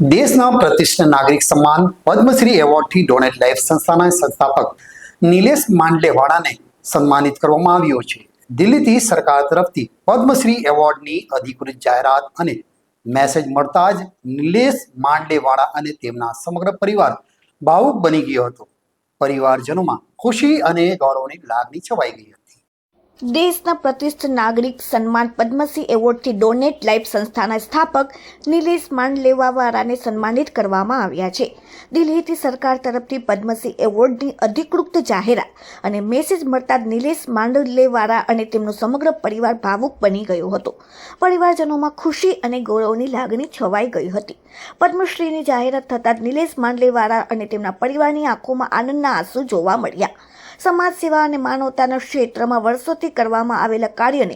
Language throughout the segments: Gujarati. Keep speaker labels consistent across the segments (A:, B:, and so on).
A: દેશના પ્રતિષ્ઠિત નાગરિક સન્માન પદ્મશ્રી એવોર્ડથી ડોનેટ લાઈફ સંસ્થાના સંસ્થાપક નિલેશ માંડલેવાળાને સન્માનિત કરવામાં આવ્યો છે. દિલ્હીથી સરકાર તરફથી પદ્મશ્રી એવોર્ડની અધિકૃત જાહેરાત અને મેસેજ મળતા જ નિલેશ માંડલેવાળા અને તેમના સમગ્ર પરિવાર ભાવુક બની ગયો હતો. પરિવારજનોમાં ખુશી અને ગૌરવની લાગણી છવાઈ ગઈ હતી.
B: દેશના પ્રતિષ્ઠિત નાગરિક સન્માન પદ્મશ્રી એવોર્ડથી ડોનેટ લાઈફ સંસ્થાના સ્થાપક નિલેશ માંડલેવાવાળાને સન્માનિત કરવામાં આવ્યા છે. દિલ્હીથી સરકાર તરફથી પદ્મશ્રી એવોર્ડની અધિકૃત જાહેરાત અને મેસેજ મળતા નિલેશ માંડલેવાળા અને તેમનો સમગ્ર પરિવાર ભાવુક બની ગયો હતો. પરિવારજનોમાં ખુશી અને ગૌરવની લાગણી છવાઈ ગઈ હતી. પદ્મશ્રીની જાહેરાત થતાં નિલેશ માંડલેવાળા અને તેમના પરિવારની આંખોમાં આનંદના આંસુ જોવા મળ્યા. સમાજ સેવા અને માનવતાના ક્ષેત્રમાં વર્ષોથી કરવામાં આવેલા કાર્યને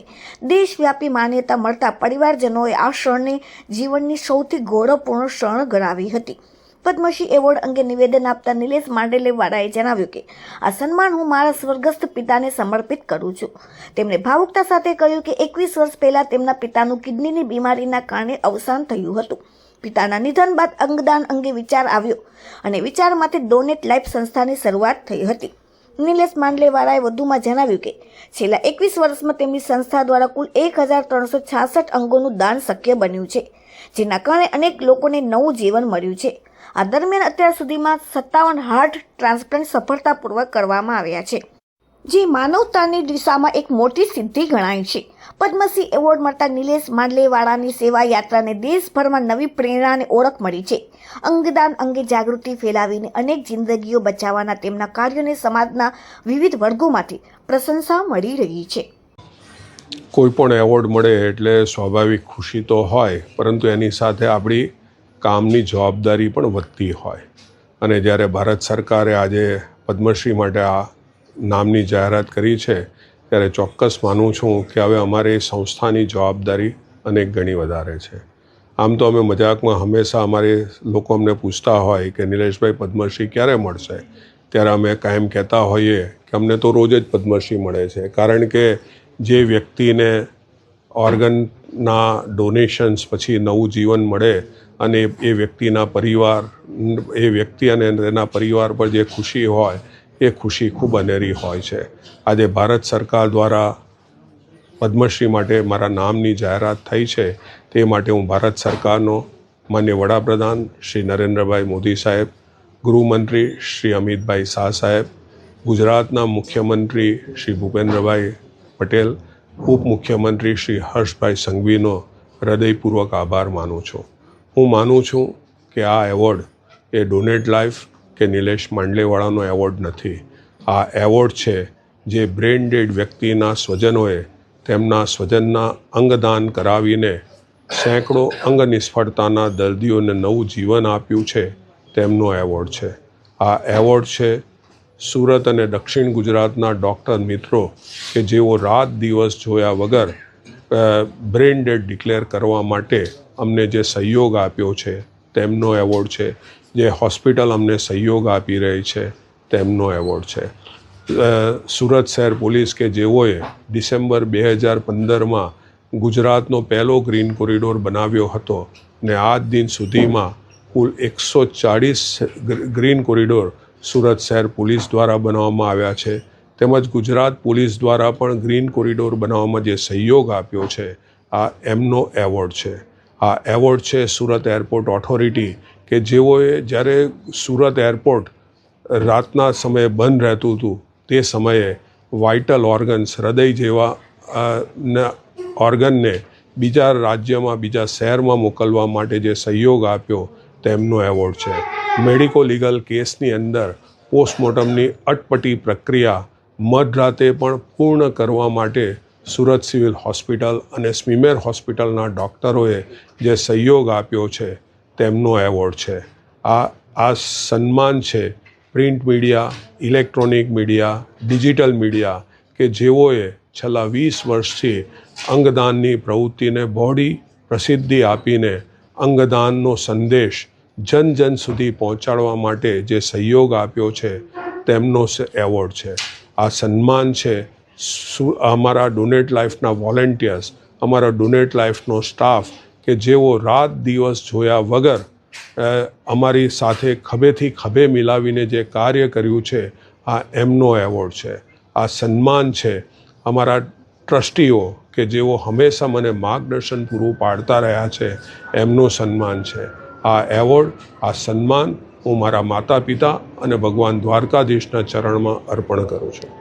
B: દેશવ્યાપી માન્યતા મળતા પરિવારજનોએ આ ક્ષણને જીવનની સૌથી ગૌરવપૂર્ણ ક્ષણ ગણાવી હતી. પદ્મશ્રી એવોર્ડ અંગે નિવેદન આપતા નિલેશ માંડેલેવાળાએ જણાવ્યું કે, આ સન્માન હું મારા સ્વર્ગસ્થ પિતાને સમર્પિત કરું છું. તેમણે ભાવુકતા સાથે કહ્યું કે, એકવીસ વર્ષ પહેલાં તેમના પિતાનું કિડનીની બીમારીના કારણે અવસાન થયું હતું. પિતાના નિધન બાદ અંગદાન અંગે વિચાર આવ્યો અને વિચારમાંથી ડોનેટ લાઈફ સંસ્થાની શરૂઆત થઈ હતી. નિલેશ માંડલેવાળાએ વધુમાં જણાવ્યું કે, છેલ્લા એકવીસ વર્ષમાં તેમની સંસ્થા દ્વારા કુલ એક હજાર ત્રણસો છાસઠ અંગોનું દાન શક્ય બન્યું છે, જેના કારણે અનેક લોકોને નવું જીવન મળ્યું છે. આ દરમિયાન અત્યાર સુધીમાં સત્તાવન હાર્ટ ટ્રાન્સપ્લાન્ટ સફળતાપૂર્વક કરવામાં આવ્યા છે. જે માનવતાની દિશામાં એક મોટી સિદ્ધિ ગણાય છે. પદ્મશ્રી એવોર્ડ મળતા નિલેશ માંડલેવાળાની સેવા યાત્રાને દેશભરમાં નવી પ્રેરણા અને ઓળખ મળી છે. અંગદાન અંગે જાગૃતિ ફેલાવીને અનેક જિંદગીઓ બચાવવાના તેમના કાર્યોને સમાજના વિવિધ વર્ગોમાંથી પ્રશંસા મળી રહી છે.
C: કોઈ પણ એવોર્ડ મળે એટલે સ્વાભાવિક ખુશી તો હોય, પરંતુ એની સાથે આપણી કામની જવાબદારી પણ વધતી હોય. અને જ્યારે ભારત સરકારે આજે પદ્મશ્રી માટે આ નામની જાહેરાત કરી છે, ત્યારે ચોક્કસ માનું છું કે હવે અમારી સંસ્થાની જવાબદારી અનેક ગણી વધારે છે. આમ તો અમે મજાકમાં હંમેશા અમારે લોકો અમને પૂછતા હોય કે નિલેશભાઈ પદ્મશ્રી ક્યારે મળશે? ત્યારે અમે કાયમ કહેતા હોઈએ કે અમને તો રોજ જ પદ્મશ્રી મળે છે. કારણ કે જે વ્યક્તિને ઓર્ગનના ડોનેશન્સ પછી નવું જીવન મળે અને એ વ્યક્તિના પરિવાર, એ વ્યક્તિ અને તેના પરિવાર પર જે ખુશી હોય એ ખુશી ખૂબ અનેરી હોય છે. આજે ભારત સરકાર દ્વારા પદ્મશ્રી માટે મારા નામની જાહેરાત થઈ છે. તે માટે હું ભારત સરકારનો માન્ય વડાપ્રધાન શ્રી નરેન્દ્રભાઈ મોદી સાહેબ, ગૃહમંત્રી શ્રી અમિતભાઈ શાહ સાહેબ, ગુજરાતના મુખ્યમંત્રી શ્રી ભૂપેન્દ્રભાઈ પટેલ, ઉપમુખ્યમંત્રી શ્રી હર્ષભાઈ સંઘવીનો હૃદયપૂર્વક આભાર માનું છું. હું માનું છું કે આ એવોર્ડ એ ડોનેટ લાઈફ કે નિલેશ માંડલેવાળાનો એવોર્ડ નથી. આ એવોર્ડ છે જે બ્રેન ડેડ વ્યક્તિના સ્વજનોએ તેમના સ્વજનના અંગદાન કરાવીને સેંકડો અંગ નિષ્ફળતાના દર્દીઓને નવું જીવન આપ્યું છે તેમનો એવોર્ડ છે. આ એવોર્ડ છે સુરત અને દક્ષિણ ગુજરાતના ડૉક્ટર મિત્રો કે જેઓ રાત દિવસ જોયા વગર બ્રેન ડેડ ડિક્લેર કરવા માટે અમને જે સહયોગ આપ્યો છે તેમનો એવોર્ડ છે. જે હોસ્પિટલ અમને સહયોગ આપી રહી છે, તેમનો એવોર્ડ છે. સુરત શહેર પોલીસ કે જેઓએ ડિસેમ્બર બે હજાર પંદરમાં ગુજરાતનો પહેલો ગ્રીન કોરિડોર બનાવ્યો હતો ને આ દિન સુધીમાં કુલ એકસો ચાળીસ ગ્રીન કોરિડોર સુરત શહેર પોલીસ દ્વારા બનાવવામાં આવ્યા છે. તેમજ ગુજરાત પોલીસ દ્વારા પણ ગ્રીન કોરિડોર બનાવવામાં જે સહયોગ આપ્યો છે, આ એમનો એવોર્ડ છે. આ એવોર્ડ છે સુરત એરપોર્ટ ઓથોરિટી કે જેઓએ જ્યારે સુરત એરપોર્ટ રાતના સમયે બંધ રહેતું હતું, તે સમયે વાઇટલ ઓર્ગન્સ હૃદય જેવા ઓર્ગનને બીજા રાજ્યમાં, બીજા શહેરમાં મોકલવા માટે જે સહયોગ આપ્યો, તેમનો એવોર્ડ છે. મેડિકો લીગલ કેસની અંદર પોસ્ટમોર્ટમની અટપટી પ્રક્રિયા મધરાતે પણ પૂર્ણ કરવા માટે સુરત સિવિલ હોસ્પિટલ અને સ્મીમેર હોસ્પિટલના ડૉક્ટરોએ જે સહયોગ આપ્યો છે, તેમનો એવોર્ડ છે. આ આ સન્માન છે print media, electronic media, digital media કે જેઓએ છેલ્લા વીસ વર્ષથી અંગદાનની પ્રવૃત્તિને બહોળી પ્રસિદ્ધિ આપીને અંગદાનનો સંદેશ જન જન સુધી પહોંચાડવા માટે જે સહયોગ આપ્યો છે, તેમનો એવોર્ડ છે. આ સન્માન છે અમારા ડોનેટ લાઈફના વોલેન્ટિયર્સ, અમારા ડોનેટ લાઈફનો સ્ટાફ કે જેઓ રાત દિવસ જોયા વગર અમારી સાથે ખભેથી ખભે મિલાવીને જે કાર્ય કર્યું છે, આ એમનો એવોર્ડ છે, આ સન્માન છે. અમારા ટ્રસ્ટીઓ કે જેઓ હંમેશા મને માર્ગદર્શન પૂરું પાડતા રહ્યા છે, એમનું સન્માન છે. આ એવોર્ડ, આ સન્માન હું મારા માતા પિતા અને ભગવાન દ્વારકાધીશના ચરણમાં અર્પણ કરું છું.